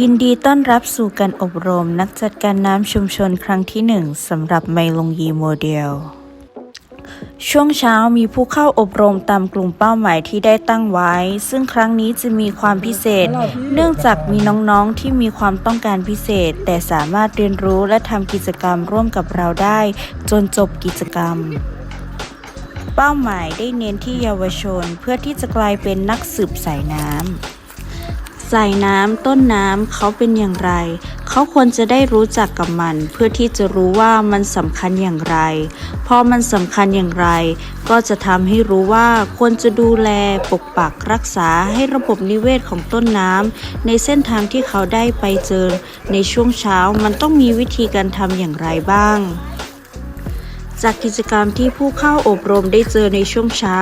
ยินดีต้อนรับสู่การอบรมนักจัดการน้ำชุมชนครั้งที่หนึ่งสำหรับไมลงยีโมเดล ช่วงเช้ามีผู้เข้าอบรมตามกลุ่มเป้าหมายที่ได้ตั้งไว้ ซึ่งครั้งนี้จะมีความพิเศษ เนื่องจากมีน้องๆที่มีความต้องการพิเศษ แต่สามารถเรียนรู้และทำกิจกรรมร่วมกับเราได้ จนจบกิจกรรมเป้าหมายได้เน้นที่เยาวชนเพื่อที่จะกลายเป็นนักสืบสายน้ำ สายน้ำต้นน้ำเขาเป็นอย่างไร เขาควรจะได้รู้จักกับมัน เพื่อที่จะรู้ว่ามันสำคัญอย่างไร พอมันสำคัญอย่างไร ก็จะทำให้รู้ว่าควรจะดูแลปกปักรักษาให้ระบบนิเวศของต้นน้ำในเส้นทางที่เขาได้ไปเจอ ในช่วงเช้ามันต้องมีวิธีการทำอย่างไรบ้าง จากกิจกรรมที่ผู้เข้าอบรมได้เจอในช่วงเช้า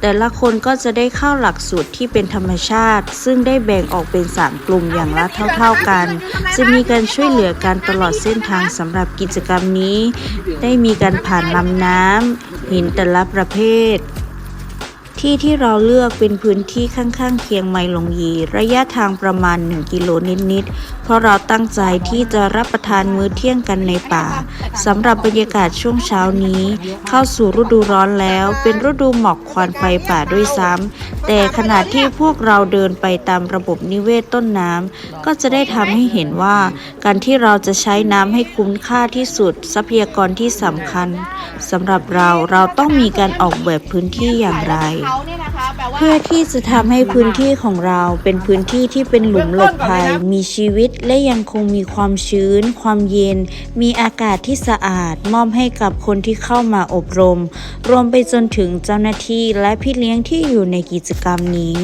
แต่ละคนก็จะได้เข้าหลักสูตรที่เป็นธรรมชาติ ซึ่งได้แบ่งออกเป็น 3 กลุ่มอย่างละเท่า ๆกัน จะมีการช่วยเหลือกันตลอดเส้นทางสำหรับกิจกรรมนี้ ได้มีการผ่านลำน้ำหินแต่ละประเภท ที่ที่เราเลือกเป็นพื้นที่ข้างๆ เคียงไมลงยี ระยะทางประมาณ 1 กิโลนิดๆ เพราะเราตั้งใจที่จะรับประทานมื้อเที่ยงกันในป่าสำหรับบรรยากาศช่วงเช้านี้ เข้าสู่ฤดูร้อนแล้ว เป็นฤดูหมอกควันไฟป่าด้วยซ้ำแต่ขณะที่พวกเราเดินไปตามระบบนิเวศต้นน้ำก็จะได้ทำให้เห็นว่า การที่เราจะใช้น้ำให้คุ้มค่าที่สุดทรัพยากรที่สำคัญสำหรับเราเราต้องมีการออกแบบพื้นที่อย่างไรเขาเนี่ยนะคะแปลว่าเพื่อที่จะทำให้พื้นที่ของเราเป็นพื้นที่ที่เป็นหลุมหลบภัย มีชีวิตและยังคงมีความชื้น ความเย็น มีอากาศที่สะอาด มอบให้กับคนที่เข้ามาอบรม รวมไปจนถึงเจ้าหน้าที่และพี่เลี้ยงที่อยู่ในกิจกรรมนี้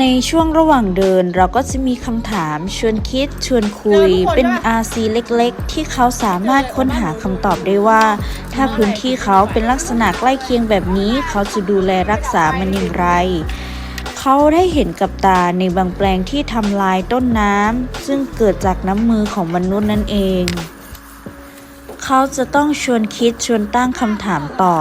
ในช่วงระหว่างเดินเราก็จะมีคำถามชวนคิดชวนคุย เป็น RC เล็กๆ ที่เขาสามารถค้นหาคำตอบได้ว่า ถ้าพื้นที่เขาเป็นลักษณะใกล้เคียงแบบนี้ เขาจะดูแลรักษามันอย่างไร เขาได้เห็นกับตาในบางแปลงที่ทำลายต้นน้ำซึ่งเกิดจากน้ำมือของมนุษย์นั่นเอง เขาจะต้องชวนคิดชวนตั้งคำถามต่อ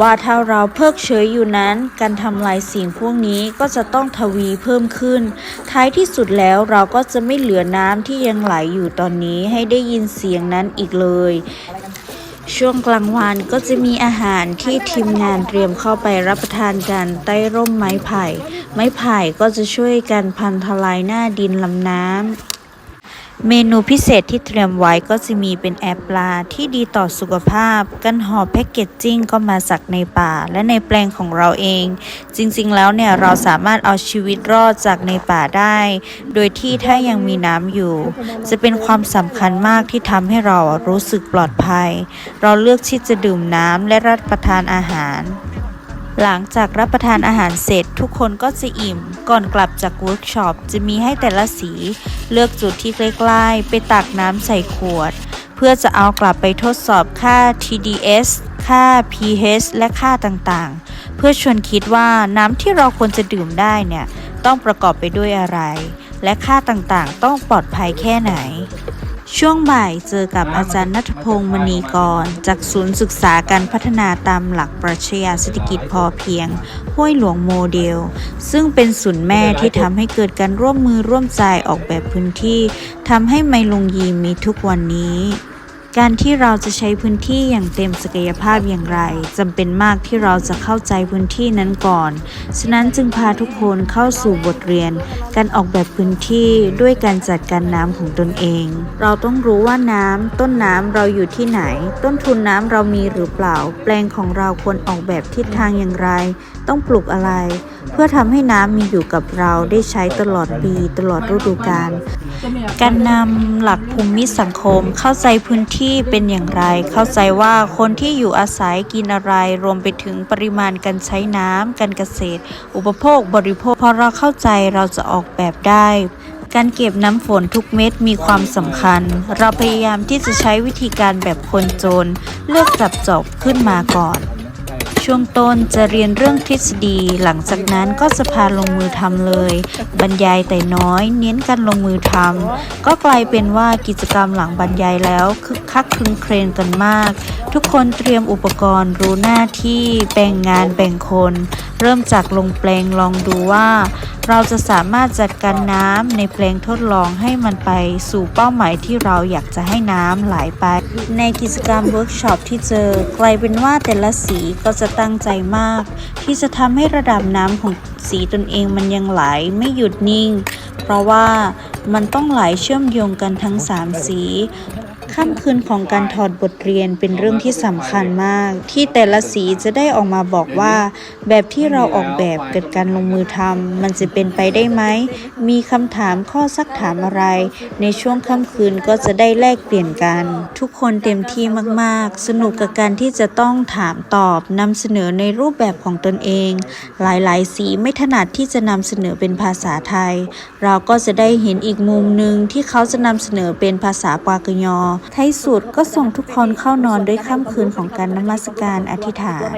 ว่าถ้าเราเพิกเฉยอยู่นั้น การทำลายสิ่งพวกนี้ก็จะต้องทวีเพิ่มขึ้น ท้ายที่สุดแล้วเราก็จะไม่เหลือน้ำที่ยังไหลอยู่ตอนนี้ให้ได้ยินเสียงนั้นอีกเลย ช่วงกลางวันก็จะมีอาหารที่ทีมงานเตรียมเข้าไปรับประทานกันใต้ร่มไม้ไผ่ ไม้ไผ่ก็จะช่วยกันพันทลายหน้าดินลำน้ำ เมนูพิเศษที่เตรียมไว้ก็จะมีเป็นแอปปลาที่ดีต่อสุขภาพ กันห่อแพ็กเกจจิ้งก็มาจากในป่าและในแปลงของเราเอง จริงๆแล้วเนี่ยเราสามารถเอาชีวิตรอดจากในป่าได้ โดยที่ถ้ายังมีน้ำอยู่ จะเป็นความสำคัญมากที่ทำให้เรารู้สึกปลอดภัย เราเลือกที่จะดื่มน้ำและรับประทานอาหาร หลังจากรับประทานอาหารเสร็จทุกคนก็จะอิ่ม ก่อนกลับจากเวิร์กช็อปจะมีให้แต่ละสี เลือกจุดที่ใกล้ๆ ไปตักน้ำใส่ขวด เพื่อจะเอากลับไปทดสอบค่า TDS ค่า pH และค่าต่างๆ เพื่อชวนคิดว่าน้ำที่เราควรจะดื่มได้เนี่ย ต้องประกอบไปด้วยอะไร และค่าต่างๆ ต้องปลอดภัยแค่ไหน ช่วงบ่ายเจอกับอาจารย์นัทพงศ์มณีกร จากศูนย์ศึกษาการพัฒนาตามหลักปรัชญาเศรษฐกิจพอเพียง ห้วยหลวงโมเดล ซึ่งเป็นศูนย์แม่ที่ทำให้เกิดการร่วมมือร่วมใจออกแบบพื้นที่ทำให้ไมลุงยีมีทุกวันนี้ การที่เราจะใช้พื้นที่อย่างเต็มศักยภาพอย่างไรจำเป็นมากที่เราจะเข้าใจพื้นที่นั้นก่อน ฉะนั้นจึงพาทุกคนเข้าสู่บทเรียน การออกแบบพื้นที่ด้วยการจัดการน้ำของตนเอง เราต้องรู้ว่าน้ำต้นน้ำเราอยู่ที่ไหน ต้นทุนน้ำเรามีหรือเปล่า แปลงของเราควรออกแบบทิศทางอย่างไร ต้องปลูกอะไร เพื่อทำให้น้ำมีอยู่กับเราได้ใช้ตลอดปีตลอดฤดูกาลการนำหลักภูมิสังคมเข้าใจพื้นที่เป็นอย่างไร เข้าใจว่าคนที่อยู่อาศัยกินอะไร รวมไปถึงปริมาณการใช้น้ำการเกษตร อุปโภคบริโภคพอเราเข้าใจเราจะออกแบบได้การเก็บน้ำฝนทุกเม็ดมีความสำคัญ เราพยายามที่จะใช้วิธีการแบบคนจน เลือกจับจอบขึ้นมาก่อน ช่วงต้นจะเรียนเรื่องทฤษฎี หลังจากนั้นก็จะพาลงมือทำเลย บรรยายแต่น้อย เน้นการลงมือทำก็กลายเป็นว่ากิจกรรมหลังบรรยายแล้วคึกคักคลึงเครงกันมาก ทุกคนเตรียมอุปกรณ์รู้หน้าที่แบ่งงานแบ่งคน เริ่มจากลงแปลงลองดูว่าเราจะสามารถจัดการน้ำในแปลงทดลองให้มันไปสู่เป้าหมายที่เราอยากจะให้น้ำไหลไป ในกิจกรรมเวิร์กช็อปที่เจอกลายเป็นว่าแต่ละสีก็จะตั้งใจมาก ที่จะทำให้ระดับน้ำของสีตนเองมันยังไหลไม่หยุดนิ่ง เพราะว่ามันต้องไหลเชื่อมโยงกันทั้ง 3 สี ค่ำคืนของการถอดบทเรียนเป็นเรื่องที่สำคัญมาก ที่แต่ละสีจะได้ออกมาบอกว่า แบบที่เราออกแบบเกิดการลงมือทำมันจะเป็นไปได้ไหม มีคำถามข้อซักถามอะไร ในช่วงค่ำคืนก็จะได้แลกเปลี่ยนกัน ทุกคนเต็มที่มาก ๆ สนุกกับการที่จะต้องถามตอบนำเสนอในรูปแบบของตนเอง หลาย ๆ สีไม่ถนัดที่จะนำเสนอเป็นภาษาไทย เราก็จะได้เห็นอีกมุมหนึ่งที่เขาจะนำเสนอเป็นภาษาปากยอท้ายสุดก็ส่งทุกคนเข้านอนด้วยค่ำคืนของการนมัสการอธิษฐาน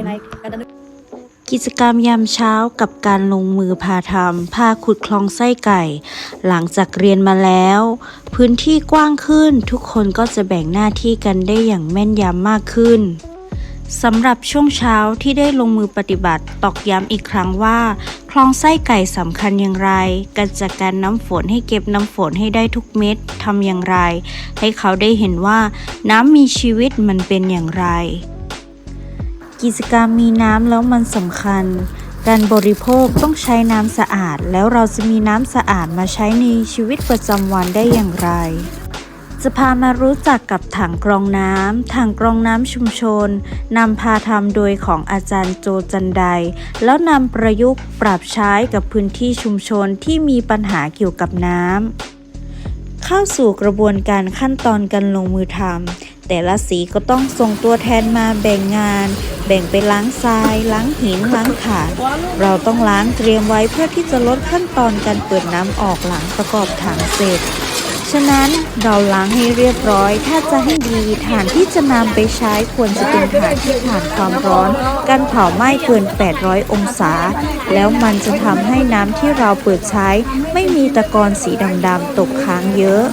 กิจกรรมยามเช้ากับการลงมือพาทำพาขุดคลองไส้ไก่ หลังจากเรียนมาแล้ว พื้นที่กว้างขึ้นทุกคนก็จะแบ่งหน้าที่กันได้อย่างแม่นยำมากขึ้น สำหรับช่วงเช้าที่ได้ลงมือปฏิบัติตอกย้ำอีกครั้งว่า คลองไส้ไก่สำคัญอย่างไรการจัดการน้ำฝนให้เก็บน้ำฝนให้ได้ทุกเม็ดทำอย่างไร ให้เขาได้เห็นว่าน้ำมีชีวิตมันเป็นอย่างไร กิจกรรมมีน้ำแล้วมันสำคัญ การบริโภคต้องใช้น้ำสะอาด แล้วเราจะมีน้ำสะอาดมาใช้ในชีวิตประจำวันได้อย่างไร จะพามารู้จักกับถังกรองน้ำถังกรองน้ำชุมชนนำพาทำโดยของอาจารย์โจจันไดแล้วนำประยุกต์ปรับใช้กับพื้นที่ชุมชนที่มีปัญหาเกี่ยวกับน้ำเข้าสู่กระบวนการขั้นตอนการลงมือทำแต่ละสีก็ต้องส่งตัวแทนมาแบ่งงาน แบ่งไปล้างทราย ล้างหินล้างถาดเราต้องล้างเตรียมไว้เพื่อที่จะลดขั้นตอนการเปิดน้ำออกหลังประกอบถังเสร็จ ฉะนั้นเราล้างให้เรียบร้อย ถ้าจะให้ดีฐานที่จะนำไปใช้ควรจะเป็นฐานที่ผ่านความร้อนการเผาไหม้เกิน 800 องศา แล้วมันจะทำให้น้ำที่เราเปิดใช้ ไม่มีตะกอนสีดำๆตกค้างเยอะ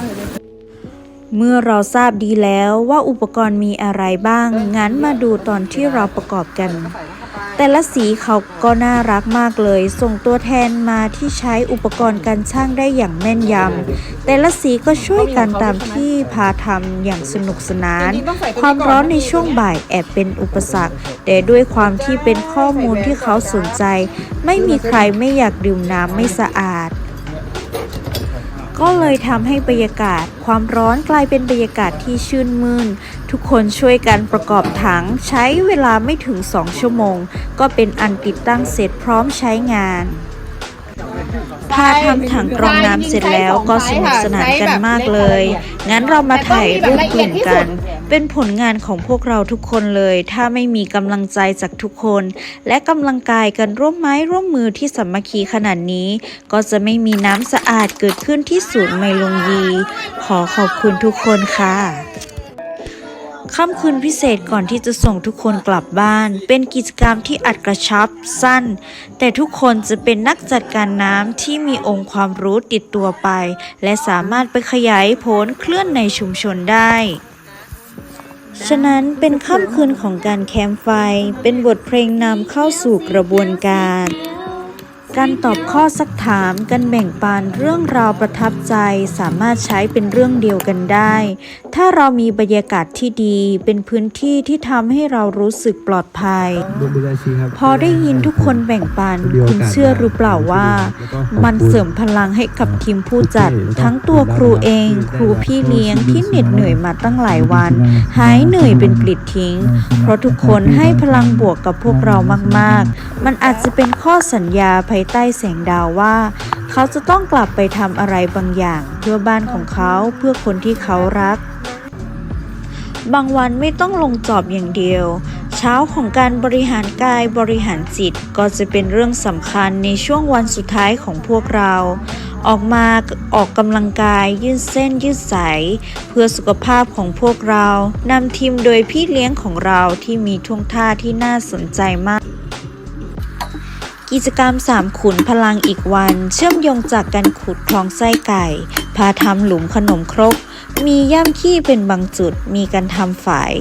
เมื่อเราทราบดีแล้วว่าอุปกรณ์มีอะไรบ้าง งั้นมาดูตอนที่เราประกอบกัน แต่ละสีเขาก็น่ารักมากเลย ส่งตัวแทนมาที่ใช้อุปกรณ์การช่างได้อย่างแม่นยำ แต่ละสีก็ช่วยกันตามที่พาทำอย่างสนุกสนาน ความร้อนในช่วงบ่ายแอบเป็นอุปสรรค แต่ด้วยความที่เป็นข้อมูลที่เขาสนใจ ไม่มีใครไม่อยากดื่มน้ำไม่สะอาด ก็เลยทำให้บรรยากาศ ความร้อนกลายเป็นบรรยากาศที่ชื่นมื่น ทุกคนช่วยกันประกอบถัง ใช้เวลาไม่ถึง 2 ชั่วโมง ก็เป็นอันติดตั้งเสร็จพร้อมใช้งาน พาทำถังกรองน้ำเสร็จแล้วก็สนุกสนานกันมากเลย งั้นเรามาถ่ายรูปกลุ่มกัน เป็นผลงานของพวกเราทุกคนเลย ถ้าไม่มีกำลังใจจากทุกคน และกำลังกายกันร่วมไม้ร่วมมือที่สามัคคีขนาดนี้ ก็จะไม่มีน้ำสะอาดเกิดขึ้นที่ศูนย์ไมลงยี ขอขอบคุณทุกคนค่ะ ค่ำคืนพิเศษก่อนที่จะส่งทุกคนกลับบ้าน เป็นกิจกรรมที่อัดกระชับสั้น แต่ทุกคนจะเป็นนักจัดการน้ำที่มีองค์ความรู้ติดตัวไป และสามารถไปขยายผลเคลื่อนในชุมชนได้ ฉะนั้นเป็นค่ำคืนของการแคมป์ไฟ เป็นบทเพลงนำเข้าสู่กระบวนการ การตอบข้อสักถามการแบ่งปันเรื่องราวประทับใจสามารถใช้เป็นเรื่องเดียวกันได้ ถ้าเรามีบรรยากาศที่ดีเป็นพื้นที่ที่ทำให้เรารู้สึกปลอดภัยดูดูอาชีพครับพอได้ยินทุกคนแบ่งปันคุณเชื่อหรือเปล่าว่า มันเสริมพลังให้กับทีมผู้จัด ทั้งตัวครูเอง ครูพี่เลี้ยงที่เหน็ดเหนื่อยมาตั้งหลายวัน หายเหนื่อยเป็นปลิดทิ้ง เพราะทุกคนให้พลังบวกกับพวกเรามาก ๆ มันอาจจะเป็นข้อสัญญาภายใต้แสงดาวว่า เขาจะต้องกลับไปทำอะไรบางอย่าง เพื่อบ้านของเขาเพื่อคนที่เขารัก บางวันไม่ต้องลงจอบอย่างเดียว เช้าของการบริหารกายบริหารจิตก็จะเป็นเรื่องสำคัญในช่วงวันสุดท้ายของพวกเราออกมาออกกำลังกายยืดเส้นยืดสายเพื่อสุขภาพของพวกเรานำทีมโดยพี่เลี้ยงของเราที่มีท่วงท่าที่น่าสนใจมาก กิจกรรม 3 ขุนพลังอีกวัน เชื่อมโยงจากการขุดคลองไส้ไก่ พาทำหลุมขนมครก มีย่ำขี้เป็นบางจุด มีการทำฝาย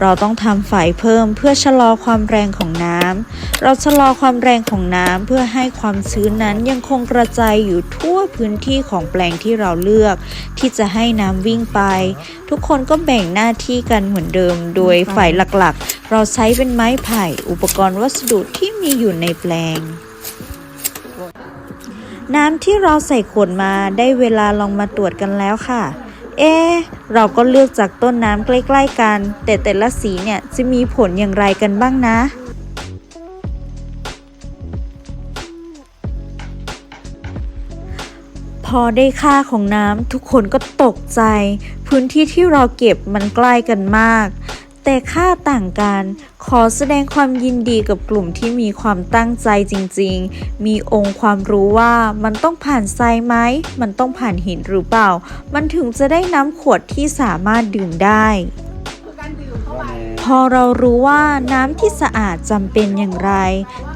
เราต้องทำฝายเพิ่มเพื่อชะลอความแรงของน้ำ เราชะลอความแรงของน้ำเพื่อให้ความชื้นนั้นยังคงกระจายอยู่ทั่วพื้นที่ของแปลงที่เราเลือก ที่จะให้น้ำวิ่งไป ทุกคนก็แบ่งหน้าที่กันเหมือนเดิม โดยฝ่ายหลักๆ เราใช้เป็นไม้ไผ่ อุปกรณ์วัสดุที่มีอยู่ในแปลงน้ำที่เราใส่ขวดมาได้เวลาลองมาตรวจกันแล้วค่ะ เอ๊เราก็เลือกจากต้นน้ำใกล้ๆกัน แต่แต่ละสีเนี่ยจะมีผลอย่างไรกันบ้างนะพอได้ค่าของน้ำทุกคนก็ตกใจ พื้นที่ที่เราเก็บมันใกล้กันมาก แต่ค่าต่างกัน ขอแสดงความยินดีกับกลุ่มที่มีความตั้งใจจริงๆ มีองค์ความรู้ว่ามันต้องผ่านทรายไหม มันต้องผ่านหินหรือเปล่า มันถึงจะได้น้ำขวดที่สามารถดื่มได้ พอเรารู้ว่าน้ำที่สะอาดจำเป็นอย่างไร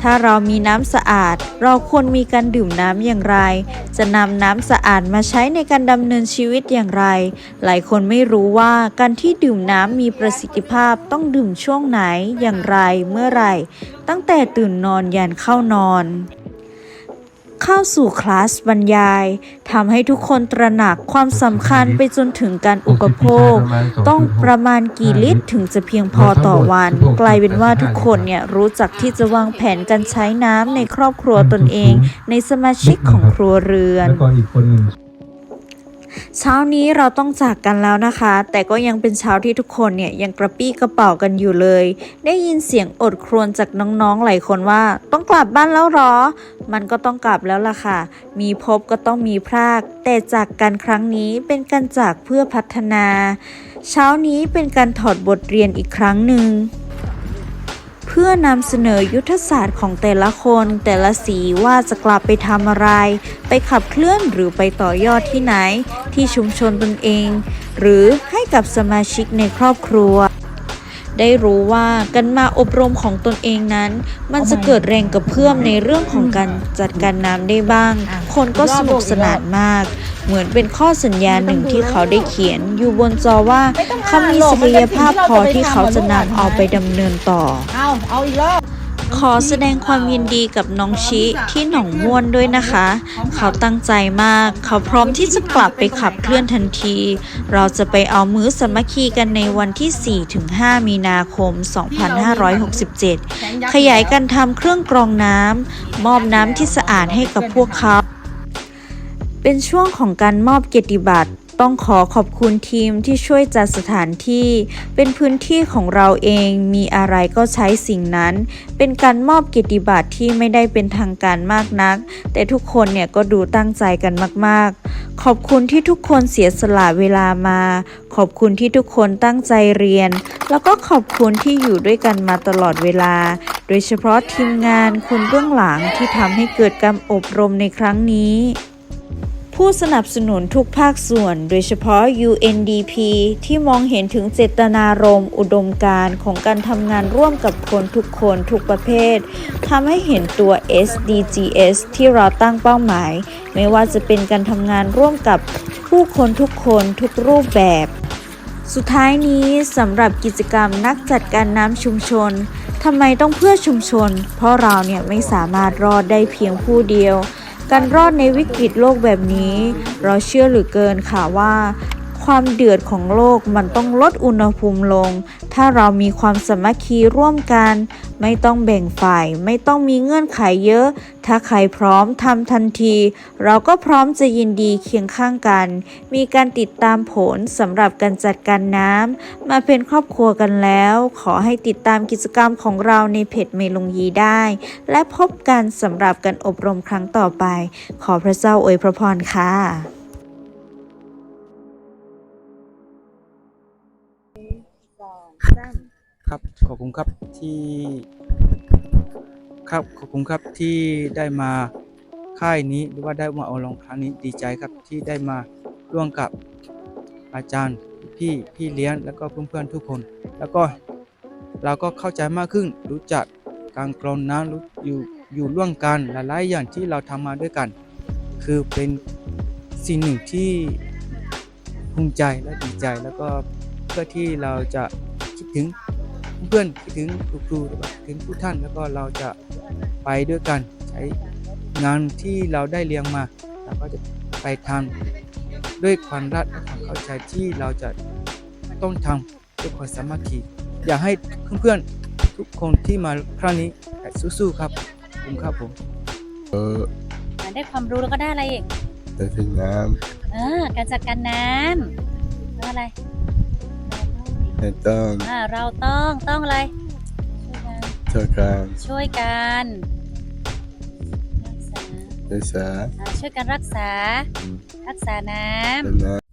ถ้าเรามีน้ำสะอาด เราควรมีการดื่มน้ำอย่างไร จะนำน้ำสะอาดมาใช้ในการดำเนินชีวิตอย่างไร หลายคนไม่รู้ว่าการที่ดื่มน้ำมีประสิทธิภาพต้องดื่มช่วงไหน อย่างไร เมื่อไร ตั้งแต่ตื่นนอนยันเข้านอน เข้าสู่คลาสบรรยายทำให้ทุกคนตระหนักความสำคัญไปจนถึงการอุปโภค ต้องประมาณกี่ลิตรถึงจะเพียงพอต่อวัน กลายเป็นว่าทุกคนเนี่ยรู้จักที่จะวางแผนการใช้น้ำในครอบครัวตนเอง ในสมาชิกของครัวเรือน เช้านี้เราต้องจากกันแล้วนะคะ แต่ก็ยังเป็นเช้าที่ทุกคนเนี่ยยังกระปี้กระเป๋ากันอยู่เลย ได้ยินเสียงอดครวญจากน้องๆหลายคนว่า ต้องกลับบ้านแล้วหรอ มันก็ต้องกลับแล้วล่ะค่ะ มีพบก็ต้องมีพราก แต่จากกันครั้งนี้เป็นการจากเพื่อพัฒนา เช้านี้เป็นการถอดบทเรียนอีกครั้งหนึ่ง เพื่อนำเสนอยุทธศาสตร์ของแต่ละคนแต่ละสีว่าจะกลับไปทำอะไร ไปขับเคลื่อนหรือไปต่อยอดที่ไหน ที่ชุมชนตนเอง หรือให้กับสมาชิกในครอบครัว ได้รู้ว่าการมาอบรมของตนเองนั้น มันจะเกิดแรงกระเพื่อมในเรื่องของการจัดการน้ำได้บ้าง คนก็สนุกสนานมาก เหมือนเป็นข้อสัญญาหนึ่งที่เขาได้เขียน อยู่บนจอว่าเขามีศักยภาพพอที่เขาจะนำเอาไปดำเนินต่อ เอาเอาอีกรอบ ขอแสดงความยินดีกับน้องชิที่หนองม่วนด้วยนะคะ เขาตั้งใจมาก เขาพร้อมที่จะกลับไปขับเคลื่อนทันที เราจะไปเอามื้อสมัคคีกันในวันที่ 4-5 มีนาคม 2567 ขยายการทำเครื่องกรองน้ำมอบน้ำที่สะอาดให้กับพวกเขา เป็นช่วงของการมอบเกียรติบัตร ต้องขอขอบคุณทีมที่ช่วยจัดสถานที่ เป็นพื้นที่ของเราเองมีอะไรก็ใช้สิ่งนั้น เป็นการมอบเกียรติบัตรที่ไม่ได้เป็นทางการมากนัก แต่ทุกคนเนี่ยก็ดูตั้งใจกันมาก ๆ ขอบคุณที่ทุกคนเสียสละเวลามา ขอบคุณที่ทุกคนตั้งใจเรียน แล้วก็ขอบคุณที่อยู่ด้วยกันมาตลอดเวลา โดยเฉพาะทีมงานคนเบื้องหลังที่ทำให้เกิดการอบรมในครั้งนี้ ผู้สนับสนุนทุกภาคส่วน โดยเฉพาะ UNDP ที่มองเห็นถึงเจตนารมณ์อุดมการณ์ของการทำงานร่วมกับคนทุกคนทุกประเภททำให้เห็นตัว SDGs ที่เราตั้งเป้าหมาย ไม่ว่าจะเป็นการทำงานร่วมกับผู้คนทุกคนทุกรูปแบบ สุดท้ายนี้สำหรับกิจกรรมนักจัดการน้ำชุมชนทำไมต้องเพื่อชุมชน เพราะเราเนี่ยไม่สามารถรอดได้เพียงผู้เดียว การรอดในวิกฤตโลกแบบนี้ เราเชื่อหรือเกินค่ะว่า ความเดือดของโลกมันต้องลดอุณหภูมิลง ถ้าเรามีความสมัคคีร่วมกัน ไม่ต้องแบ่งฝ่าย ไม่ต้องมีเงื่อนไขเยอะ ถ้าใครพร้อมทำทันที เราก็พร้อมจะยินดีเคียงข้างกัน มีการติดตามผลสำหรับการจัดการน้ำมาเป็นครอบครัวกันแล้ว ขอให้ติดตามกิจกรรมของเราในเพจเมลงยีได้ และพบกันสำหรับการอบรมครั้งต่อไป ขอพระเจ้าอวยพระพรค่ะ ขอบคุณครับที่ครับขอบคุณครับที่ได้มาค่ายนี้หรือว่าได้มาเอาลองครั้งนี้ดีใจครับที่ได้มาร่วมกับอาจารย์พี่พี่เลี้ยงแล้วก็เพื่อนๆทุกคน แล้วก็เราก็เข้าใจมากขึ้นรู้จักการกรองน้ำรู้อยู่อยู่ร่วมกันหลายๆอย่างที่เราทำมาด้วยกัน คือเป็นสิ่งหนึ่งที่ภูมิใจและดีใจแล้วก็เพื่อที่เราจะคิดถึง เพื่อนคิดถึงครูๆหรือว่าคิดถึงทุกท่านแล้วก็เราจะไปด้วยกันใช้งานที่เราได้เรียนมาเราก็จะไปทำด้วยความรักและความเข้าใจที่เราจะต้องทำด้วยความสามัคคีอยากให้เพื่อนๆทุกคนที่มาครั้งนี้สู้ๆครับขอบคุณครับผมเอออ่าได้ความรู้แล้วก็ได้อะไรอีกได้ถึงน้เออการจัดการน้ำแล้วอะไรำ ไม่ต้องอ่าเราต้องต้องอะไรช่วยกันช่วยกันรักษา รักษาอ่าช่วยกันรักษารักษาน้ำ เป็นน้